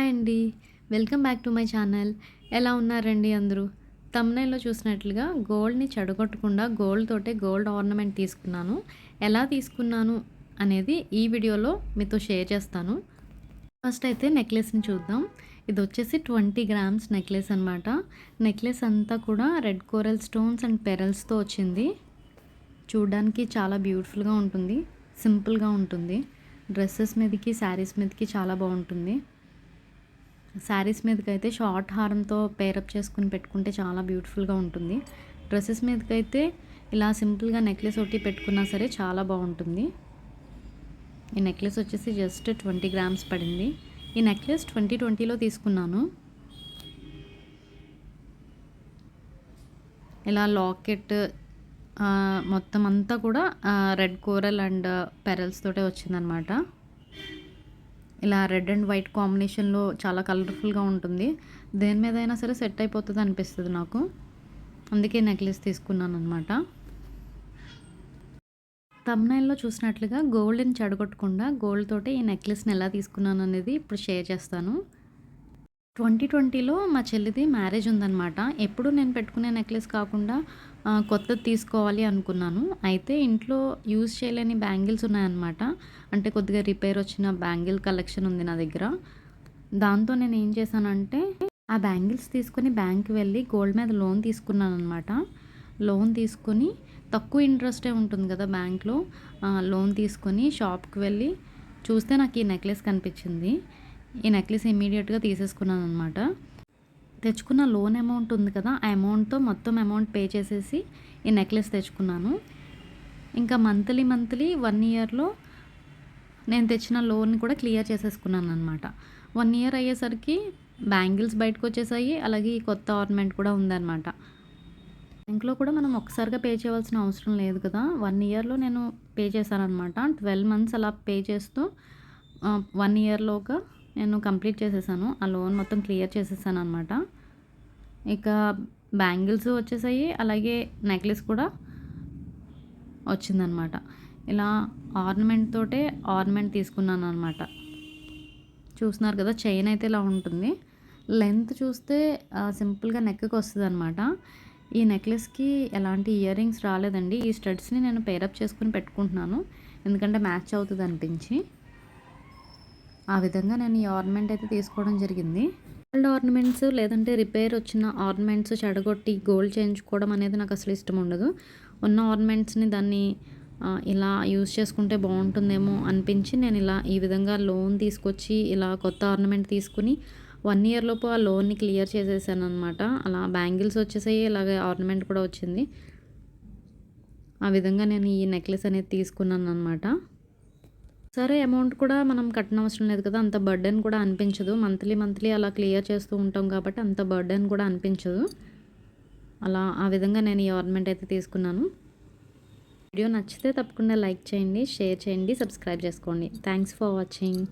Hi అండి. Welcome back to my channel. ఎలా ఉన్నారండి అందరూ? తమ్నైల్లో చూసినట్లుగా గోల్డ్ని చెడగొట్టకుండా గోల్డ్ తోటే గోల్డ్ ఆర్నమెంట్ తీసుకున్నాను. ఎలా తీసుకున్నాను అనేది ఈ వీడియోలో మీతో షేర్ చేస్తాను. ఫస్ట్ అయితే నెక్లెస్ని చూద్దాం. ఇది వచ్చేసి ట్వంటీ గ్రామ్స్ నెక్లెస్ అనమాట నెక్లెస్ అంతా కూడా రెడ్ కోరల్ స్టోన్స్ అండ్ పెరల్స్తో వచ్చింది. చూడడానికి చాలా బ్యూటిఫుల్గా ఉంటుంది. సింపుల్గా ఉంటుంది. డ్రెస్సెస్ మీదకి శారీస్ మీదకి చాలా బాగుంటుంది. శారీస్ మీదకి అయితే షార్ట్ హారంతో పేరప్ చేసుకుని పెట్టుకుంటే చాలా బ్యూటిఫుల్గా ఉంటుంది. డ్రెస్సెస్ మీదకైతే ఇలా సింపుల్గా నెక్లెస్ ఒకటి పెట్టుకున్నా సరే చాలా బాగుంటుంది. ఈ నెక్లెస్ వచ్చేసి జస్ట్ ట్వంటీ గ్రామ్స్ పడింది. ఈ నెక్లెస్ ట్వంటీ ట్వంటీలో తీసుకున్నాను. ఇలా లాకెట్ మొత్తం అంతా కూడా రెడ్ కోరల్ అండ్ పెరల్స్ తోటే వచ్చిందనమాట ఇలా రెడ్ అండ్ వైట్ కాంబినేషన్లో చాలా కలర్ఫుల్గా ఉంటుంది. దేని మీద అయినా సరే సెట్ అయిపోతుంది అనిపిస్తుంది నాకు. అందుకే నెక్లెస్ తీసుకున్నాను అనమాట తమ్నైల్లో చూసినట్లుగా గోల్డ్ని చెడగొట్టకుండా గోల్డ్ తోటి ఈ నెక్లెస్ని ఎలా తీసుకున్నాను అనేది ఇప్పుడు షేర్ చేస్తాను. ట్వంటీ ట్వంటీలో మా చెల్లిది మ్యారేజ్ ఉందన్నమాట. ఎప్పుడు నేను పెట్టుకునే నెక్లెస్ కాకుండా కొత్తది తీసుకోవాలి అనుకున్నాను. అయితే ఇంట్లో యూజ్ చేయలేని బ్యాంగిల్స్ ఉన్నాయన్నమాట. అంటే కొద్దిగా రిపేర్ వచ్చిన బ్యాంగిల్ కలెక్షన్ ఉంది నా దగ్గర. దాంతో నేను ఏం చేశానంటే ఆ బ్యాంగిల్స్ తీసుకొని బ్యాంక్కి వెళ్ళి గోల్డ్ మీద లోన్ తీసుకున్నాను అనమాట లోన్ తీసుకొని తక్కువ ఇంట్రెస్టే ఉంటుంది కదా బ్యాంక్లో లోన్ తీసుకొని షాప్కి వెళ్ళి చూస్తే నాకు ఈ నెక్లెస్ కనిపించింది. ఈ నెక్లెస్ ఇమీడియట్గా తీసేసుకున్నాను అనమాట తెచ్చుకున్న లోన్ అమౌంట్ ఉంది కదా ఆ అమౌంట్తో మొత్తం అమౌంట్ పే చేసేసి ఈ నెక్లెస్ తెచ్చుకున్నాను. ఇంకా మంత్లీ మంత్లీ వన్ ఇయర్లో నేను తెచ్చిన లోన్ కూడా క్లియర్ చేసేసుకున్నాను అనమాట వన్ ఇయర్ అయ్యేసరికి బ్యాంగిల్స్ బయటకు వచ్చేసాయి అలాగే ఈ కొత్త ఆర్నమెంట్ కూడా ఉందన్నమాట బ్యాంక్లో కూడా మనం ఒక్కసారిగా పే చేయవలసిన అవసరం లేదు కదా వన్ ఇయర్లో నేను పే చేశాను అనమాట ట్వెల్వ్ మంత్స్ అలా పే చేస్తూ వన్ ఇయర్లోగా నేను కంప్లీట్ చేసేసాను. ఆ లోన్ మొత్తం క్లియర్ చేసేసాను అనమాట ఇక బ్యాంగిల్స్ వచ్చేసాయి. అలాగే నెక్లెస్ కూడా వచ్చిందనమాట ఇలా ఆర్నమెంట్ తోటే ఆర్నమెంట్ తీసుకున్నాను అనమాట చూస్తున్నారు కదా చైన్ అయితే ఇలా ఉంటుంది. లెంత్ చూస్తే సింపుల్గా నెక్కి వస్తుంది అనమాట ఈ నెక్లెస్కి ఎలాంటి ఇయర్ రింగ్స్ రాలేదండి. ఈ స్టడ్స్ని నేను పేరప్ చేసుకుని పెట్టుకుంటున్నాను. ఎందుకంటే మ్యాచ్ అవుతుంది అనిపించి ఆ విధంగా నేను ఈ ఆర్నమెంట్ అయితే తీసుకోవడం జరిగింది. గోల్డ్ ఆర్నమెంట్స్ లేదంటే రిపేర్ వచ్చిన ఆర్నమెంట్స్ చెడగొట్టి గోల్డ్ చేయించుకోవడం అనేది నాకు అసలు ఇష్టం ఉండదు. ఉన్న ఆర్నమెంట్స్ని దాన్ని ఇలా యూజ్ చేసుకుంటే బాగుంటుందేమో అనిపించి నేను ఇలా ఈ విధంగా లోన్ తీసుకొచ్చి ఇలా కొత్త ఆర్నమెంట్ తీసుకుని వన్ ఇయర్ లోపు ఆ లోన్ని క్లియర్ చేసేసాను అనమాట అలా బ్యాంగిల్స్ వచ్చేసాయి ఇలాగే ఆర్నమెంట్ కూడా వచ్చింది. ఆ విధంగా నేను ఈ నెక్లెస్ అనేది తీసుకున్నాను అనమాట సరే అమౌంట్ కూడా మనం కట్టనవసరం లేదు కదా అంత బర్డెన్ కూడా అనిపించదు. మంత్లీ మంత్లీ అలా క్లియర్ చేస్తూ ఉంటాం కాబట్టి అంత బర్డెన్ కూడా అనిపించదు. అలా ఆ విధంగా నేను ఈ ఆర్నమెంట్ అయితే తీసుకున్నాను. వీడియో నచ్చితే తప్పకుండా లైక్ చేయండి షేర్ చేయండి సబ్స్క్రైబ్ చేసుకోండి. Thanks for watching.